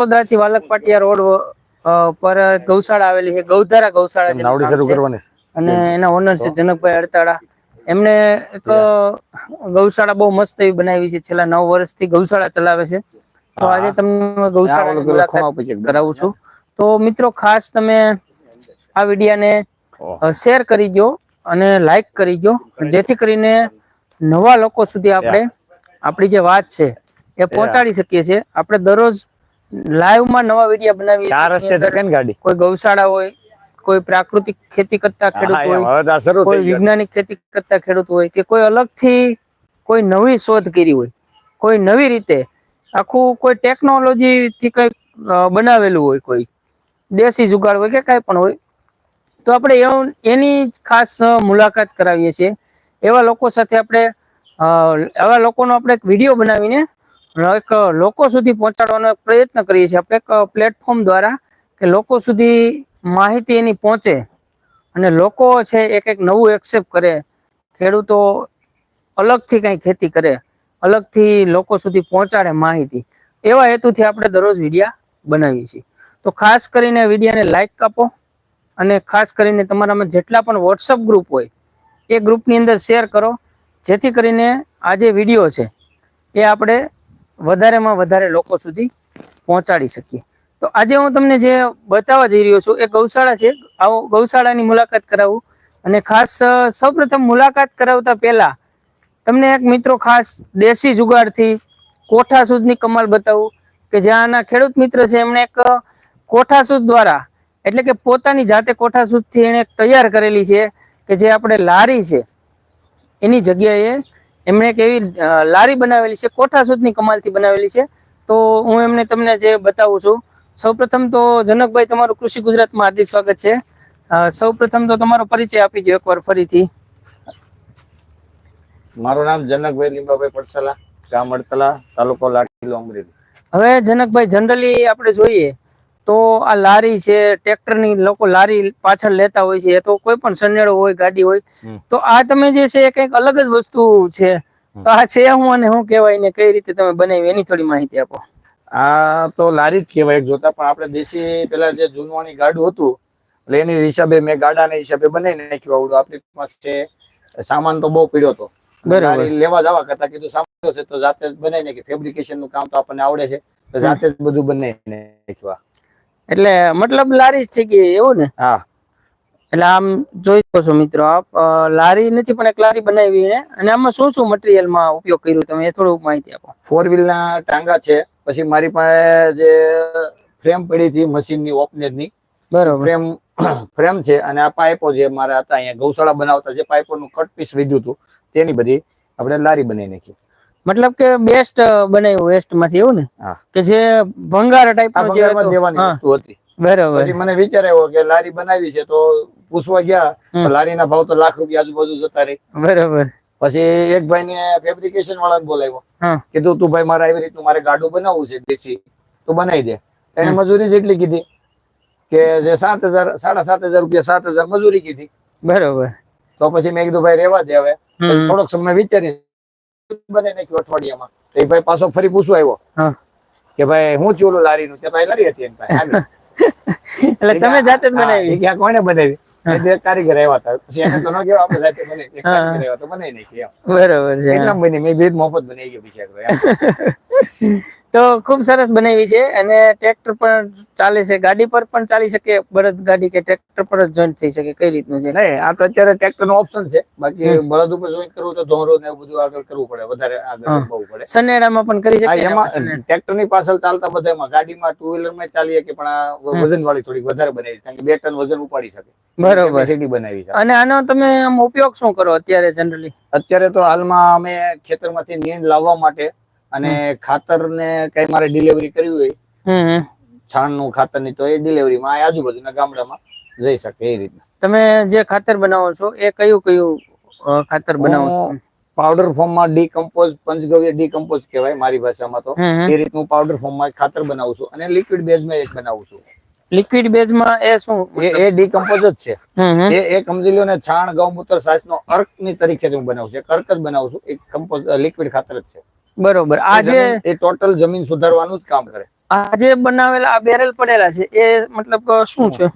વડોદરાથી વાલક પાટિયા રોડ પર ગૌશાળા આવેલી છે ગૌધારા ગૌશાળા નાવડી શરૂ કરવાની અને એના ઓનર છે જનકભાઈ અડતાળા. એમને એક ગૌશાળા બહુ મસ્ત એવી બનાવી છે છેલ્લા નવ વર્ષથી ગૌશાળા ચલાવે છે. તો આજે તમને ગૌશાળા મુલાકાત. કરાવું છું. તો મિત્રો ખાસ તમે આ વિડીયાને શેર કરી દો અને લાઈક કરી દો જેથી કરીને નવા લોકો સુધી આપણે આપણી જે વાત છે એ પહોંચાડી શકીએ છીએ. આપણે દરરોજ લાઈવમાં નવા વીડિયો બનાવીએ ચાર રસ્તે તો કેન ગાડી? કોઈ ગૌશાળા હોય કોઈ પ્રાકૃતિક ખેતી કરતા ખેડૂત હોય આ કોઈ વૈજ્ઞાનિક ખેતી કરતા ખેડૂત હોય કે કોઈ અલગથી કોઈ નવી શોધ કરી હોય કોઈ નવી રીતે આખું કોઈ ટેકનોલોજી થી કઈ બનાવેલું હોય કોઈ દેશી જુગાડ હોય કે કઈ પણ હોય તો આપણે એની ખાસ મુલાકાત કરાવીએ છીએ. એવા લોકો સાથે આપણે એવા લોકોનો આપણે એક વીડિયો બનાવીને એક લોકો સુધી પહોંચાડવાનો પ્રયત્ન કરીએ છીએ. આપણે એક પ્લેટફોર્મ દ્વારા કે લોકો સુધી માહિતી એની પહોંચે અને લોકો છે એક એક નવું એક્સેપ્ટ કરે. ખેડૂતો અલગથી કંઈ ખેતી કરે, અલગથી લોકો સુધી પહોંચાડે માહિતી. એવા હેતુથી આપણે દરરોજ વિડીયા બનાવીએ છીએ. તો ખાસ કરીને વિડીયાને લાઈક આપો અને ખાસ કરીને તમારામાં જેટલા પણ વોટ્સઅપ ગ્રુપ હોય, એ ગ્રુપની અંદર શેર કરો. જેથી કરીને આ જે વીડિયો છે, એ આપણે વધારેમાં વધારે લોકો સુધી પહોંચાડી શકીએ. તો આજે હું તમને જે બતાવવા જઈ રહ્યો છું, એ ગૌશાળા છે. આવો ગૌશાળાની મુલાકાત કરાવું. અને ખાસ સૌપ્રથમ મુલાકાત કરાવતા પહેલા તમને એક મિત્રો ખાસ દેશી જુગાડથી કોઠા સુધની કમાલ બતાવું કે જ્યાંના ખેડૂત મિત્ર છે, એમણે એક કોઠા સૂઝ દ્વારા, એટલે કે પોતાની જાતે કોઠા સૂઝથી એણે તૈયાર કરેલી છે કે જે આપણે લારી છે, એની જગ્યાએ એમણે એક એવી લારી બનાવેલી છે કોઠા સુધની કમાલથી બનાવેલી છે. તો હું એમને તમને જે બતાવું છું સૌપ્રથમ તો જનકભાઈ તમારું કૃષિ ગુજરાતમાં હાર્દિક સ્વાગત છે. સૌપ્રથમ તો તમારો પરિચય આપી દો એકવાર ફરીથી. મારું નામ જનકભાઈ લીંબાભાઈ પડસલા ગામ અડતલા તાલુકો લાઠી અમરેલી હવે જનકભાઈ જનરલી આપણે જોઈએ તો આ લારી છે ટ્રેક્ટરની લોકો લારી પાછળ લેતા હોય છે તો કોઈ પણ સનેડો હોય ગાડી હોય તો આ તમે જે છે કંઈક અલગ જ વસ્તુ છે. તો આ છે હું અને શું કહેવાય ને કઈ રીતે તમે બનાવી એની થોડી માહિતી આપો. આ તો લારી જ કહેવાય જોતા પણ આપણે દેશી પેલા જે જૂનવાણી ગાડું હતું એટલે એની હિસાબે મેં ગાડાના હિસાબે બનાવી નાખ્યું આવડું. આપણી પાસે સામાન તો બહુ પીડ્યો હતો. બરાબર. લેવા જવા કરતા કીધું સામાન છે. તો જાતે જ બનાવી નાખી. ફેબ્રિકેશનનું કામ તો આપણને આવડે છે. તો જાતે જ બધું બનાવી નાખ્યું. એટલે મતલબ લારી જ થઈ ગઈ એવું ને? હા. એટલે આમ જોઈ શકો છો મિત્રો આપ લારી નથી પણ એક લારી બનાવી ને અને આમાં શું શું મટીરિયલમાં ઉપયોગ કર્યો તમે એ થોડુંક માહિતી આપો. ફોર વ્હીલ ના ટાંગા છે પછી મારી પાસે જે ફ્રેમ પડી હતી મશીનની ઓપનેરની બરોબર. ફ્રેમ ફ્રેમ છે અને આ પાઇપો જે મારા હતા અહીંયા ગૌશાળા બનાવતા જે પાઇપોનું કટ પીસ વધ્યું હતું તેની બધી આપણે લારી બનાવી નાખી. મતલબ કે બેસ્ટ બનાવ્યું વેસ્ટમાંથી એવું ને? કે જે ભંગાર ટાઈપ. દેવાની વસ્તુ હતી. બરોબર. પછી મને વિચાર આવ્યો કે લારી બનાવી છે તો પૂછવા ગયા. લારીના ભાવ તો લાખ રૂપિયા આજુબાજુ જતા રહી. બરોબર. પછી એક ભાઈ ને ફેબ્રિકેશન વાળાને બોલાવ્યો. કીધું તું ભાઈ મારે આવી રીતનું મારે ગાડું બનાવવું છે દેશી તો બનાવી દે. એને મજૂરી જેટલી કીધી કે જે સાત હજાર સાડા સાત હજાર રૂપિયા સાત હજાર મજૂરી કીધી. બરોબર. તો પછી મેં કીધું ભાઈ રેવા દે હવે. થોડોક સમય વિચારી બને નાખ્યું અઠવાડિયામાં. તો એ ભાઈ પાછો ફરી પૂછવા આવ્યો કે ભાઈ હું ચોલું લારી લારીનું? તે ભાઈ લારી હતી એમ ભાઈ એટલે તમે જાતે જ બનાવી. કે કોને બનાવી? કારીગર આવ્યા હતા. પછી એને તો ન કેવા આપણે જાતે બનાવી. એક કારીગર આવ્યા તો બનાવી નાખી બરાબર બરોબર છે એટલા બની મેં ભેદ મોફત બનાવી ગયો બિચારો. તો ખૂબ સરસ બનાવી છે અને ટ્રેક્ટર પણ ચાલે છે. ગાડી પર પણ ચાલી શકે બળદ ગાડી કે ટ્રેક્ટર પર જ જોઈન્ટ થઈ શકે કઈ રીતનું છે? નહીં આ તો અત્યારે ટ્રેક્ટર નો ઓપ્શન છે. બાકી બળદ ઉપર જોઈન કરવું તો ધોરો ને એવું બધું આગળ કરવું પડે વધારે આગળ બહુ પડે. સનેડામાં પણ કરી શકે એમાં ટ્રેક્ટરની પાછળ ચાલતા બધામાં ગાડીમાં ટુ વ્હીલરમાં ચાલીએ કે પણ આ વજન વાળી થોડીક વધારે બનાવી છે કારણ કે બે ટન વજન ઉપાડી શકે. બરોબર. સીડી બનાવી છે. અને આનો તમે આમ ઉપયોગ શું કરો અત્યારે જનરલી અત્યારે તો હાલમાં અમે ખેતરમાંથી નીંદ લાવવા માટે અને ખાતર ને કઈ મારે ડિલિવરી કરવી હોય. છાણનું ખાતરની તો એ ડિલિવરીમાં માં આજુબાજુના ગામડામાં જઈ શકે એ રીતના. તમે જે ખાતર બનાવો છો એ કયું કયું ખાતર બનાવો છો? પાવડર ફોર્મમાં ડીકમ્પોઝ પંચગવ્ય ડીકમ્પોઝ કહેવાય મારી ભાષામાં તો. એ રીતનું પાવડર ફોર્મમાં ખાતર બનાવું છું અને લિક્વિડ બેઝમાં એક બનાવું છું. લિક્વિડ બેઝમાં એ શું એ ડીકમ્પોઝ જ છે. એ એ સમજી લો ને છાણ ગૌમૂત્ર સાસ નો અર્કની તરીકે હું બનાવું છું. એક અર્ક જ બનાવું છું એક કમ્પોઝ લિક્વિડ ખાતર જ છે. બરોબર. આજે એ ટોટલ જમીન સુધારવાનું જ કામ કરે. આજે બનાવેલા આ બેરલ પડેલા છે એ મતલબ શું છે?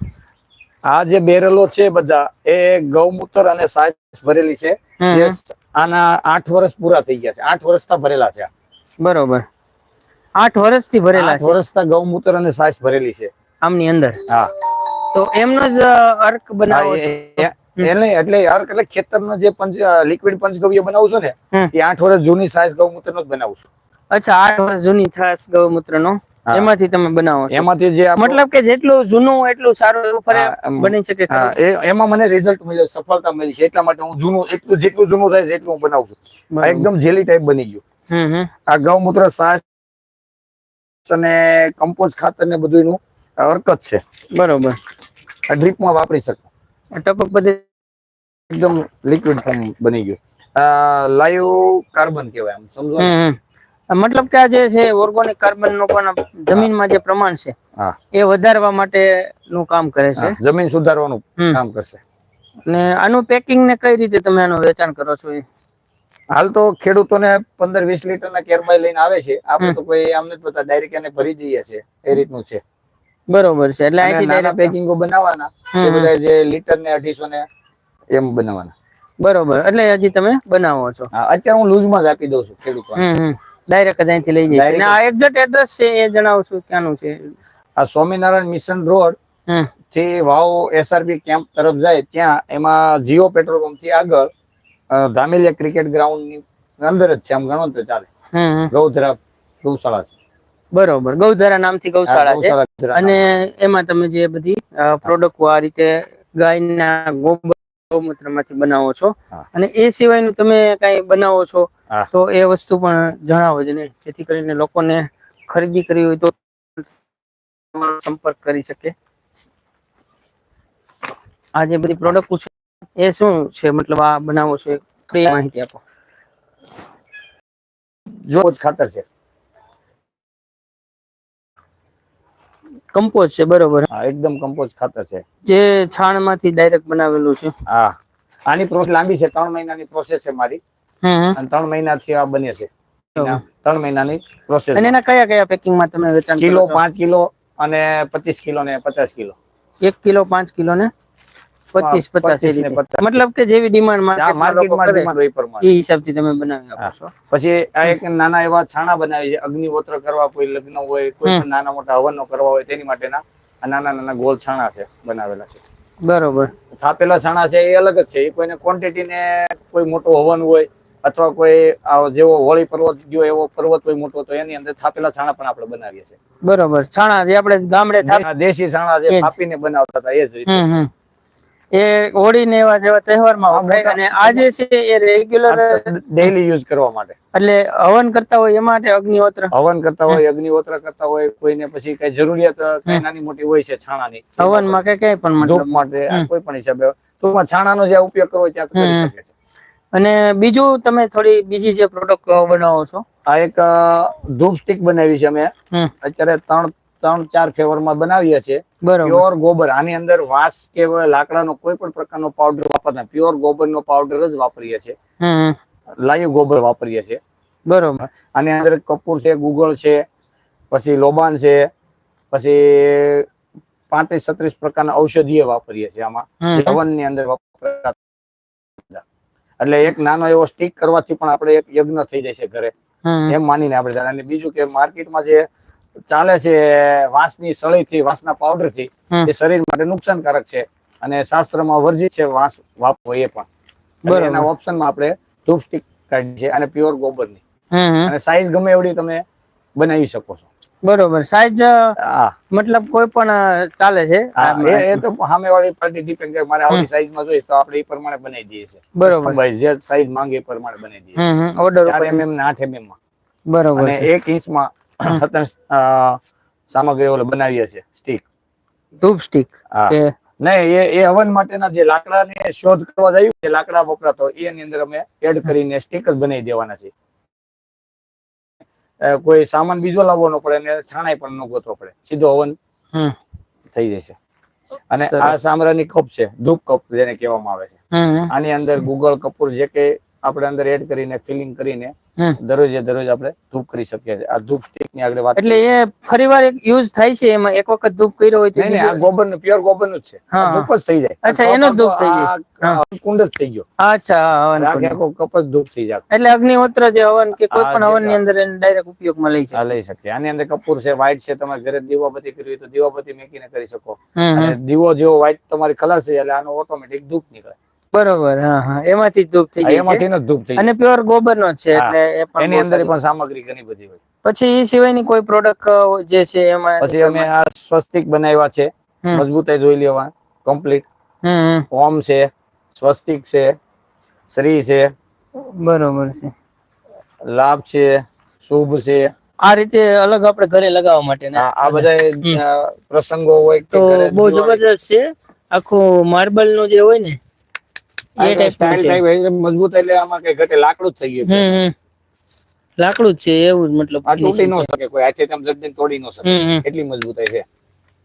આ જે બેરલો છે બધા એ ગૌમૂત્ર અને સાજ ભરેલી છે. આના આઠ વર્ષ પૂરા થઈ ગયા છે. આઠ વર્ષના ભરેલા છે બરોબર. આઠ વર્ષથી ભરેલા છે? વર્ષતા ગૌમૂત્ર અને સાજ ભરેલી છે. આમની અંદર? હા. તો એમનો જ અર્ક બનાવો હા, છો એ- એ- એ એટલે યાર એટલે ખેતરનો જે પંચ લિક્વિડ પંચગવ્ય બનાવું છું ને એ આઠ વર્ષ જૂની છાસ ગૌમૂત્ર નો જ બનાવું છું. અચ્છા આઠ વર્ષ જૂની છાસ ગૌમૂત્ર નો એમાંથી તમે બનાવો એમાંથી જે મતલબ કે જેટલું જૂનું એટલું સારું એવું ફરે બની શકે એ એમાં મને રિઝલ્ટ મળ્યો સફળતા મળી છે. એટલા માટે હું જૂનું એટલું જેટલું જૂનું થાય એટલું હું બનાવું છું. એકદમ જેલી ટાઈપ બની ગયું. આ ગૌમૂત્ર સાસ અને કમ્પોઝ ખાતર ને બધું એનું હરકત છે. બરોબર. આ ડ્રીપમાં વાપરી શકો. ટપક પદ્ધતિ એકદમ લિક્વિડ ફોર્મ બની ગયું. આ લાઈવ કાર્બન કહેવાય આમ સમજો. મતલબ કે આ જે છે ઓર્ગોનિક કાર્બનનું પણ જમીનમાં જે પ્રમાણ છે એ વધારવા માટે નું કામ કરે છે. જમીન સુધારવાનું કામ કરશે. અને આનું પેકિંગ ને કઈ રીતે તમે આનું વેચાણ કરો છો એ? હાલ તો ખેડૂતોને પંદર વીસ લીટર ના કેરબાઈ લઈને આવે છે. આપણે તો કોઈ આમ નથી પતા ડાયરેક્ટ એને ભરી દઈએ છે. એ રીતનું છે. બરોબર છે. એટલે અહીંથી ડાયરેક્ટ પેકિંગો બનાવવાના. એ બધા જે લીટર ને અઢીસો ને એમ બનાવવાના. બરોબર. એટલે હજી તમે બનાવો છો. અત્યારે હું લૂઝમાં જ આપી દઉં છું હમ ડાયરેક્ટ જ અહીંથી લઈ જઈશ આ એક્ઝેક્ટ એડ્રેસ છે એ જણાવું છું ક્યાંનું છે? આ સ્વામિનારાયણ મિશન રોડથી વાવ એસઆરબી કેમ્પ તરફ જાય ત્યાં એમાં જીઓ પેટ્રોલ પંપથી આગળ ધામેલિયા ક્રિકેટ ગ્રાઉન્ડની અંદર જ છે. આમ ગણો તો ચાલે. ગૌધરા ગૌશાળા છે. બરોબર. ગૌધારા નામથી ગૌશાળા છે. અને એમાં તમે જે બધી પ્રોડક્ટ આ રીતે ગાયના ગોબર ગૌમૂત્રમાંથી બનાવો છો. અને એ સિવાયનું તમે કઈ બનાવો છો તો એ વસ્તુ પણ જણાવો જ ને. જેથી કરીને લોકોને ખરીદી કરવી હોય તો સંપર્ક કરી શકે. આ જે બધી પ્રોડક્ટ છે એ શું છે? મતલબ આ બનાવો છો એ માહિતી આપો. જો ખાતર છે. કમ્પોઝ છે બરોબર. હા એકદમ કમ્પોઝ ખાતર છે. જે છાણમાંથી ડાયરેક્ટ બનાવેલું છે. હા. આની પ્રોસેસ લાંબી છે ત્રણ મહિનાની પ્રોસેસ છે મારી. અને ત્રણ મહિનાથી આ બને છે. ત્રણ મહિનાની પ્રોસેસ અને એના કયા કયા પેકિંગમાં તમે વેચાણ કિલો પાંચ કિલો અને પચીસ કિલો ને પચાસ કિલો. એક કિલો પાંચ કિલો ને? પચીસ પચાસ એ 25 ને રીતે. 50. મતલબ કે જેવી ડિમાન્ડ માર્કેટમાં demand હોય એ પ્રમાણે. એ હિસાબથી તમે બનાવી આપો છો. પછી આ એક નાના એવા છાણા બનાવી છે અગ્નિહોત્ર કરવા કોઈ લગ્ન હોય કોઈ નાના મોટા હવનો કરવા હોય તેની માટેના નાના નાના ગોલ છાણા છે બનાવેલા છે. બરોબર. થાપેલા છાણા છે એ અલગ જ છે. એ કોઈને ક્વોન્ટિટી ને કોઈ મોટો હવન હોય અથવા કોઈ જેવો હોળી પર્વત ગયો એવો પર્વત હોય મોટો તો એની અંદર થાપેલા છાણા પણ આપણે બનાવીએ છીએ. બરોબર. છાણા જે આપણે ગામડે દેશી છાણા જે. થાપીને બનાવતા હતા એ જ રીતે. એ હોળી ને એવા જેવા તહેવારમાં માં વપરાય અને આ છે એ રેગ્યુલર ડેઈલી યુઝ કરવા માટે. એટલે હવન કરતા હોય એ માટે અગ્નિહોત્ર. હવન કરતા હોય અગ્નિહોત્ર કરતા હોય કોઈને પછી કઈ જરૂરિયાત કઈ નાની મોટી હોય છે છાણાની હવનમાં કે કઈ પણ મતલબ માટે કોઈ પણ હિસાબે ટૂંકમાં છાણાનો જે ઉપયોગ કરવો ત્યાં કરી શકે છે. અને બીજું તમે થોડી બીજી જે પ્રોડક્ટ બનાવો છો? આ એક ધૂપ સ્ટિક બનાવી છે અમે. અત્યારે ત્રણ ત્રણ ચાર ફ્લેવરમાં બનાવીએ છીએ. પ્યોર ગોબર. આની અંદર વાંસ કે લાકડાનો કોઈ પણ પ્રકારનો પાવડર વાપરતા પ્યોર ગોબરનો પાવડર જ વાપરીએ છીએ. લાઈવ ગોબર વાપરીએ છીએ. બરોબર. આની અંદર કપૂર છે ગુગળ છે પછી લોબાન છે પછી પાંત્રીસ છત્રીસ પ્રકારના ઔષધિય વાપરીએ છીએ આમાં. હમની અંદર વપરાતા. એટલે એક નાનો એવો સ્ટીક કરવાથી પણ આપણે એક યજ્ઞ થઈ જાય છે ઘરે. એમ માનીને આપણે. અને બીજું કે માર્કેટમાં જે ચાલે છે વાંસની સળીથી વાંસના પાવડરથી. એ શરીર માટે નુકસાનકારક છે. અને શાસ્ત્રમાં વર્જિત છે વાંસ વાપવો એ પણ. એના ઓપ્શનમાં આપણે ધૂપ સ્ટીક કાઢી છે અને પ્યોર ગોબરની. અને સાઈઝ ગમે એવડી તમે બનાવી શકો છો. બરોબર. સાઈઝ મતલબ કોઈ પણ ચાલે છે? એ તો તો સામેવાળી પાર્ટી ડિપેન્ડ કરે. મારે આવડી સાઈઝમાં જોઈએ તો આપણે એ પ્રમાણે બનાવી દઈએ છીએ. બરોબર. ભાઈ જે સાઈઝ માંગે એ પ્રમાણે બનાવી દઈએ ઓર્ડર ચાર ઉપર. એમએમ ને આઠ એમએમમાં. બરોબર અને છે. એક ઇંચમાં સતત અ, સામગ્રી ઓલો બનાવીએ છીએ સ્ટીક. ધૂપ સ્ટીક કે નહીં એ એ હવન માટેના જે લાકડાને શોધ કરવા જઈએ કે લાકડા વપરાતો એની અંદર અમે એડ કરીને સ્ટીક જ બનાવી દેવાના છે કોઈ સામાન બીજો લાવવો ન પડે અને છાણાય પણ ન ગોતવો પડે. સીધો હવન થઈ જશે. અને આ સામરાની કપ છે ધૂપ કપ જેને કહેવામાં આવે છે. આની અંદર ગુગળ કપૂર જે કે આપણે અંદર એડ કરીને ફિલિંગ કરીને દરરોજ દરરોજે આપણે ધૂપ કરી શકીએ છીએ. આ ધૂપ સ્ટીકની આગળ વાત એટલે એ ફરીવાર એક યુઝ થાય છે એમાં. એક વખત ધૂપ કર્યો હોય તો આ ગોબરનું પ્યોર ગોબરનું જ છે. ધૂપ જ થઈ જાય. અચ્છા, એનો ધૂપ થઈ જાય. કુંડ જ થઈ ગયો. અચ્છા હવન આખો કપ જ ધૂપ થઈ જાય. એટલે અગ્નિહોત્ર જે હવન કે કોઈ પણ હવનની અંદર એને ડાયરેક્ટ ઉપયોગમાં લઈ શકે. લઈ શકે આની અંદર કપૂર છે વ્હાઈટ છે તમારે ઘરે દીવાબત્તી કરવી હોય તો દીવાબત્તી મેકીને કરી શકો. અને દીવો જેવો વ્હાઈટ તમારી ખલાસ છે એટલે આનો ઓટોમેટિક ધૂપ નીકળે. બરોબર હા હા. એમાંથી જ ધૂપ થઈ જાય એમાંથી નો ધૂપ થઈ અને પ્યોર ગોબર નો છે એટલે એ પણ એની અંદર પણ સામગ્રી ઘણી બધી હોય. પછી એ સિવાયની કોઈ પ્રોડક્ટ જે છે એમાં પછી અમે આ સ્વસ્તિક બનાવ્યા છે. મજબૂતાઈ જોઈ લેવા. કમ્પ્લીટ. ઓમ છે સ્વસ્તિક છે શ્રી છે. બરોબર છે. લાભ છે શુભ છે. આ રીતે અલગ આપણે ઘરે લગાવવા માટે ને. આ બધા પ્રસંગો હોય તો બહુ જબરજસ્ત છે. આખું માર્બલનું જે હોય ને એ ટાઈપ મજબૂત એટલે આમાં કઈ ઘટે લાકડું જ થઈ ગયું. લાકડું જ છે એવું મતલબ આ તૂટી ન શકે કોઈ હાથે તેમ જલ્દી તોડી ન શકે. એટલી મજબૂતાઈ છે.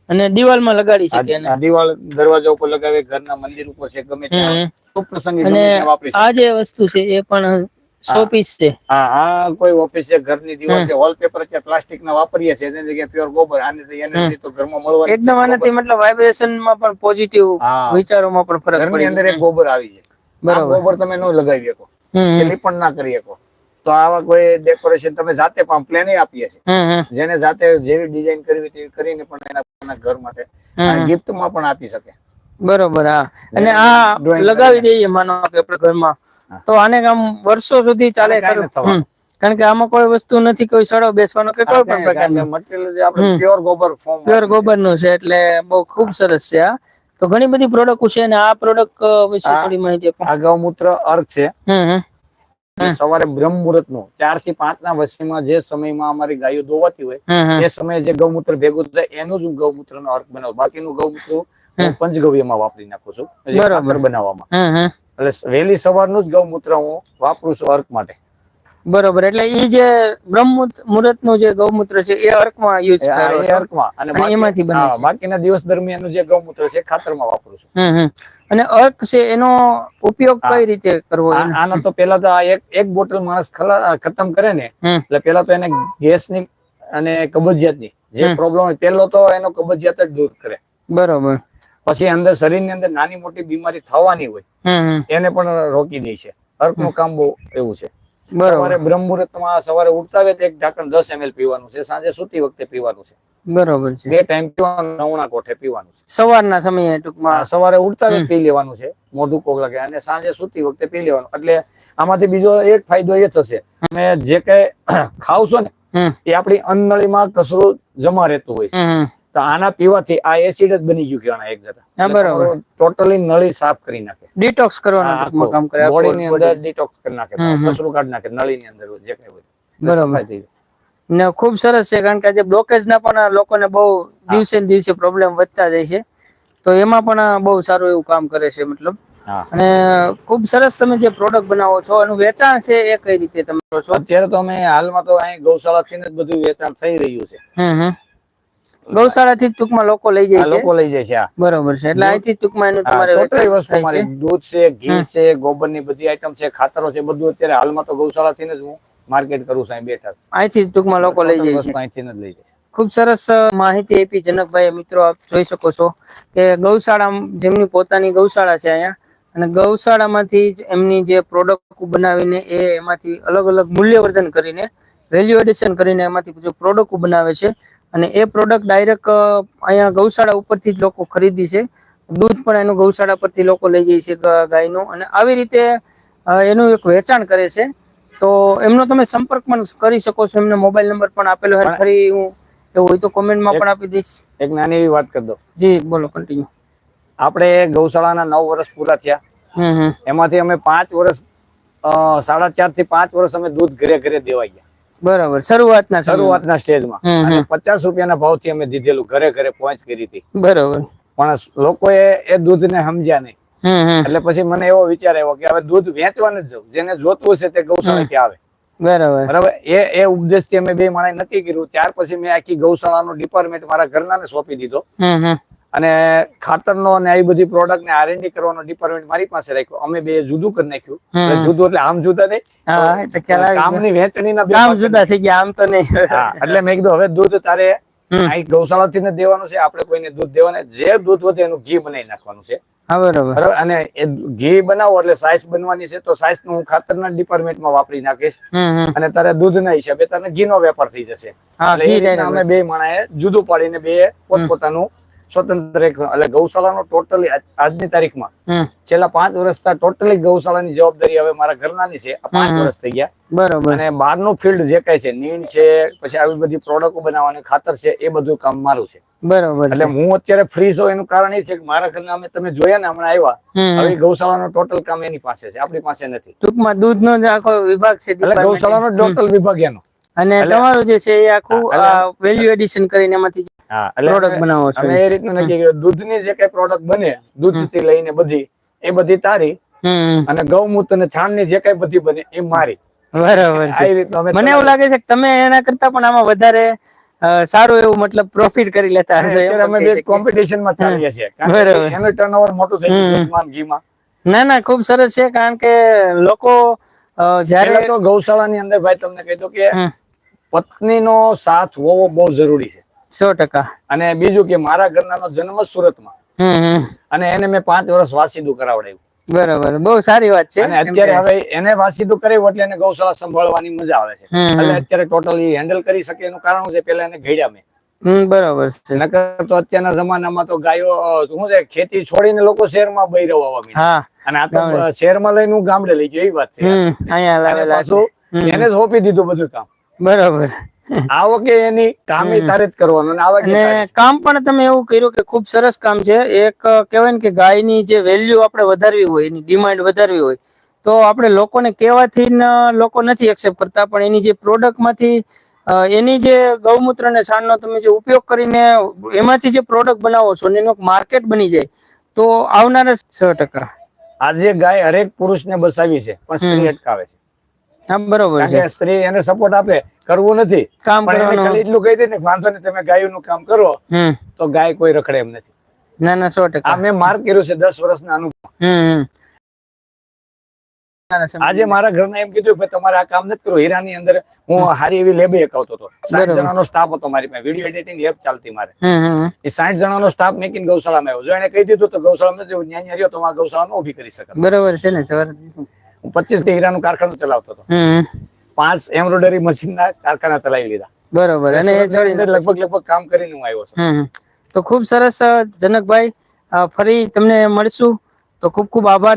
અને દિવાલમાં લગાડી શકે અને દિવાલ દરવાજા ઉપર લગાવે ઘરના મંદિર ઉપર છે ગમે ત્યાં. શુભ પ્રસંગે વાપરી આ જે વસ્તુ છે એ પણ સો પીસ છે. હા હા કોઈ ઓફિસ છે ઘરની દીવાલ છે વોલપેપર છે પ્લાસ્ટિક ના વાપરીએ છીએ. એની જગ્યાએ પ્યોર ગોબર આની તો એનર્જી તો ઘરમાં મળવાની છે. એકદમ આનાથી મતલબ વાઇબ્રેશનમાં પણ પોઝિટિવ વિચારોમાં પણ ફરક પડે અંદર એક ગોબર આવી છે બરાબર. ગોબર તમે ન લગાવી શકો. કે હમ. ના કરી શકો. તો આવા કોઈ ડેકોરેશન તમે જાતે પણ પ્લેન આપીએ છીએ. જેને જાતે જેવી ડિઝાઇન કરવી તેવી કરીને પણ એના પોતાના ઘર માટે ગિફ્ટમાં ગિફ્ટમાં પણ આપી શકે. બરોબર હા. અને આ લગાવી દઈએ માનો કે આપણે ઘરમાં. તો આને આમ વર્ષો સુધી ચાલે. કારણ કે આમાં કોઈ વસ્તુ નથી કોઈ સડો બેસવાનો કે કોઈ પણ પ્રકારનો. મટીરિયલ જે આપણે પ્યોર ગોબર ફોર્મ પ્યોર ગોબરનું છે. એટલે બહુ ખૂબ સરસ છે આ. તો ઘણી બધી પ્રોડક્ટ છે અને આ પ્રોડક્ટ વિશે થોડી માહિતી આપો. આ ગૌમૂત્ર અર્ક છે. સવારે બ્રહ્મ મુહૂર્તનું ચારથી પાંચ ના વસ્તીમાં જે સમયમાં અમારી ગાયો ધોવાતી હોય. એ સમયે જે ગૌમૂત્ર ભેગું થાય એનું જ ગૌમૂત્ર નો અર્ક બનાવું. બાકીનું ગૌમૂત્ર હું પંચગવ્યમાં વાપરી નાખું છું. બરાબર. બનાવવામાં. એટલે વહેલી સવારનું જ ગૌમૂત્ર હું વાપરું છું અર્ક માટે. બરોબર એટલે એ જે બ્રહ્મ મુહૂર્તનું જે ગૌમૂત્ર છે એ અર્કમાં યુઝ કરો છો? અર્કમાં. અને એમાંથી બને છે. બાકીના દિવસ દરમિયાન જે ગૌમૂત્ર છે ખાતરમાં વાપરું છું. હમ. અને અર્ક છે એનો ઉપયોગ કઈ રીતે કરવો આનો તો પેલા તો એક એક બોટલ માણસ ખતમ કરે ને એટલે પેલા તો એને ગેસની અને કબજિયાતની જે પ્રોબ્લેમ હોય પેલો તો એનો કબજિયાત જ દૂર કરે. બરોબર. પછી અંદર શરીરની અંદર નાની મોટી બીમારી થવાની હોય. એને પણ રોકી દે છે. અર્કનું કામ બહુ એવું છે. બરાબર. બ્રહ્મ મુહૂર્તમાં સવારે ઉઠતા હોય એક ઢાંકણ દસ એમએલ પીવાનું છે સાંજે સુતી વખતે પીવાનું છે. બરોબર છે. બે ટાઈમ પીવાનું નવણા કોઠે પીવાનું છે. સવારના સમયે ટૂંકમાં. સવારે ઉઠતા હોય પી લેવાનું છે મોઢું કોક લાગે અને સાંજે સુતી વખતે પી લેવાનું. એટલે આમાંથી બીજો એક ફાયદો એ થશે તમે જે કઈ ખાવશો ને એ આપણી અન્નળીમાં કસરો જમા રહેતું હોય છે. તો આના પીવાથી આ એસિડ જ બની ગયું કહેવાના એક હા, બરાબર. ટોટલી નળી સાફ કરી નાખે. ડિટોક્સ કરવાનું કામ કરે બોડી ની અંદર ડિટોક્સ કરી નાખે. કચરું કાઢી નાખે નળી ની અંદર જે કઈ હોય. બરાબર. ને ખૂબ સરસ છે કારણ કે આજે બ્લોકેજ ના પણ લોકોને બહુ દિવસે ને દિવસે પ્રોબ્લેમ વધતા જાય છે. તો એમાં પણ બહુ સારું એવું કામ કરે છે મતલબ. અને ખૂબ સરસ તમે જે પ્રોડક્ટ બનાવો છો એનું વેચાણ છે એ કઈ રીતે તમે કરો છો? અત્યારે તો અમે હાલમાં તો અહીં ગૌશાળા થી જ બધું વેચાણ થઈ રહ્યું છે. હમથી ટૂંકમાં લોકો લઈ જાય છે. લોકો લઈ જાય છે બરોબર છે. એટલે અહીંથી ટૂંકમાં એનું તમારે ટોટલી વસ્તુ મારી. દૂધ છે ઘી છે ગોબરની બધી આઈટમ છે ખાતરો છે બધું અત્યારે હાલમાં તો ગૌશાળા થી જ હું માર્કેટ કરું છું બેઠા. અહીંથી ટૂંકમાં લોકો લઈ જાય છે. અહીંથી જ લઈ જાય. ખૂબ સરસ માહિતી આપી જનકભાઈ મિત્રો આપ જોઈ શકો છો કે ગૌશાળા જેમની પોતાની ગૌશાળા છે અહીંયા અને ગૌશાળામાંથી જ એમની જે પ્રોડક્ટ બનાવીને એ એમાંથી અલગ અલગ મૂલ્યવર્ધન કરીને વેલ્યુ એડિશન કરીને એમાંથી જો પ્રોડક્ટ બનાવે છે અને એ પ્રોડક્ટ ડાયરેક્ટ અહીંયા ગૌશાળા ઉપરથી જ લોકો ખરીદી છે. દૂધ પણ એનું ગૌશાળા પરથી લોકો લઈ જાય છે ગાયનું. અને આવી રીતે એનું એક વેચાણ કરે છે. તો એમનો તમે સંપર્ક પણ કરી શકો છો. એમનો મોબાઈલ નંબર પણ આપેલો હોય ફરી હું. એવું હોય તો કોમેન્ટમાં પણ આપી દઈશ. એક નાની એવી વાત કરી દો. જી બોલો કન્ટિન્યુ આપણે ગૌશાળાના નવ વર્ષ પૂરા થયા. એમાંથી અમે પાંચ વર્ષ સાડા ચારથી પાંચ વર્ષ અમે દૂધ ઘરે ઘરે દેવા ગયા. બરાબર શરૂઆતના. શરૂઆતના સ્ટેજમાં. અને પચાસ રૂપિયાના ભાવથી અમે દીધેલું ઘરે ઘરે પહોંચ કરી હતી. બરાબર. પણ લોકોએ એ દૂધને સમજ્યા નહીં. એટલે પછી મને એવો વિચાર આવ્યો કે હવે દૂધ વેચવા નથી જવું જેને જોતું હશે તે ગૌશાળાથી આવે. બરાબર. બરાબર? એ એ ઉપદેશથી અમે બે માણસ નક્કી કર્યું. ત્યાર પછી મેં આખી ગૌશાળાનો ડિપાર્ટમેન્ટ મારા ઘરનાને સોંપી દીધો. અને ખાતરનો અને આવી બધી પ્રોડક્ટ ને આરએનડી કરવાનો ડિપાર્ટમેન્ટ મારી પાસે રાખ્યો. અમે બે જુદું કરી નાખ્યું. જુદું એટલે આમ જુદા નહીં. કામની વેચણી ના કામ જુદા થઈ ગયા આમ તો નહીં. એટલે મેં કીધું હવે દૂધ તારે અહીં ગૌશાળા થી દેવાનું છે. આપણે કોઈને દૂધ દેવાને જે દૂધ વધે એનું ઘી બનાવી નાખવાનું છે. બરોબર. અને એ ઘી બનાવો એટલે સાઇઝ બનવાની છે. તો સાઇઝનું હું ખાતરના ડિપાર્ટમેન્ટમાં વાપરી નાખીશ. અને તારે દૂધના હિસાબે તને ઘીનો વેપાર થઈ જશે. એટલે ઘી અમે બે માણાએ જુદું પાડીને બે પોતપોતાનું સ્વતંત્ર એક એટલે ગૌશાળાનો ટોટલી આજની તારીખમાં. છેલ્લા પાંચ વર્ષથી ટોટલી ગૌશાળાની જવાબદારી હવે મારા ઘરનાની છે. પાંચ. વર્ષ થઈ ગયા. બરોબર. અને બહારનું ફિલ્ડ જે કઈ છે નીણ છે પછી આવી બધી પ્રોડક્ટો બનાવવાની ખાતર છે એ બધું કામ મારું છે. બરોબર એટલે હું અત્યારે ફ્રી છું એનું કારણ એ છે કે મારા ઘરના અમે તમે જોયા ને હમણાં આવ્યા. હવે ગૌશાળાનો ટોટલ કામ એની પાસે છે આપણી પાસે નથી. ટૂંકમાં દૂધનો જ આખો વિભાગ છે એટલે ગૌશાળાનો ટોટલ વિભાગ એનો. અને તમારું જે છે એ આખું વેલ્યુ એડિશન કરીને એમાંથી હા એટલે પ્રોડક્ટ બનાવો છો અમે એ રીતનું નક્કી કર્યું. દૂધની જે કઈ પ્રોડક્ટ બને દૂધથી લઈને બધી એ બધી તારી. અને ગૌમૂત્ર અને છાણની જે કઈ બધી બને એ મારી. બરાબર છે. મને એવું લાગે છે કે તમે એના કરતા પણ આમાં વધારે સારું એવું મતલબ પ્રોફિટ કરી લેતા હશે અમે બે કહી કોમ્પિટિશનમાં ચાલીએ છીએ. બરાબર. એનો ટર્નઓવર મોટું થઈ ગયો ઘીમાં. ના ના ખૂબ સરસ છે કારણ કે લોકો જ્યારે તો ગૌશાળાની અંદર ભાઈ તમને કહી દો કે પત્નીનો સાથ હોવો બહુ જરૂરી છે. સો ટકા. અને બીજું કે મારા ઘરના જન્મ સુરતમાં. અને એને મેં પાંચ વર્ષ વાસીદું કરાવડાવ્યું. બરોબર. બહુ સારી વાત છે. અને અત્યારે હવે એને વાસીદું કરાવ્યું એટલે એને ગૌશાળા સંભાળવાની મજા આવે છે. એટલે અત્યારે ટોટલી હેન્ડલ કરી શકે એનું કારણ છે? પેલા એને ઘડ્યા મેં. બરાબર છે. નકર તો અત્યારના જમાનામાં તો ગાયો શું છે ખેતી છોડીને લોકો શહેરમાં આવવા માંડ્યા. હા. અને આ તો શહેરમાં લઈને હું ગામડે લઈ ગયો એ વાત છે. અહીંયા લાવેલા એને સોંપી દીધું બધું કામ. બરોબર. આવકે એની કામે તારે જ કરવાનું આવકે. કામ પણ તમે એવું કર્યું કે ખૂબ સરસ કામ છે. એક કહેવાય ને કે ગાયની જે વેલ્યુ આપણે વધારવી હોય એની ડિમાન્ડ વધારવી હોય તો આપણે લોકોને કહેવાથી લોકો નથી એક્સેપ્ટ કરતા. પણ એની જે પ્રોડક્ટમાંથી એની જે ગૌમૂત્ર અને છાણનો તમે જે ઉપયોગ કરીને એમાંથી જે પ્રોડક્ટ બનાવો છો એનો એનું માર્કેટ બની જાય તો આવનારા છ ટકા. આજે ગાય હરેક પુરુષને બસાવી છે પણ સ્ત્રી અટકાવે છે. બરોબર છે. સ્ત્રી એને સપોર્ટ આપે કરવું નથી. કામ કરવાનું. એટલું કહી દે ને વાંધો નહીં તમે ગાયનું કામ કરો તો ગાય કોઈ રખડે એમ નથી. ના ના સો ટકા. મેં માર્ક કર્યું છે દસ વર્ષના અનુભવ. ના, ના, આજે મારા ઘરના એમ કીધું કે તમારે આ કામ નથી કરવું. હીરાની અંદર હું હારી એવી લેબે એકાવતો હતો. સાઠ. જણાનો સ્ટાફ હતો મારી પાસે. વીડિયો એડિટિંગ લેબ ચાલતી મારે. એ સાઠ જણાનો સ્ટાફ મેકીને ગૌશાળામાં આવ્યો. જો એને કહી દીધું તો ગૌશાળામાં નથી ન્યા ન્યા રહ્યો તો હું આ ગૌશાળામાં ઊભી કરી શકત. બરોબર છે ને હું પચીસનું કારખાનું ચલાવતો હતો. પાંચ એમ્બ્રોડરી મશીન ના કારખાના ચલાવી લીધા. બરોબર. અને એ છોડીને લગભગ લગભગ કામ કરીને હું આવ્યો છું. તો ખૂબ સરસ જનકભાઈ ફરી તમને મળશું. તો ખૂબ ખૂબ આભાર.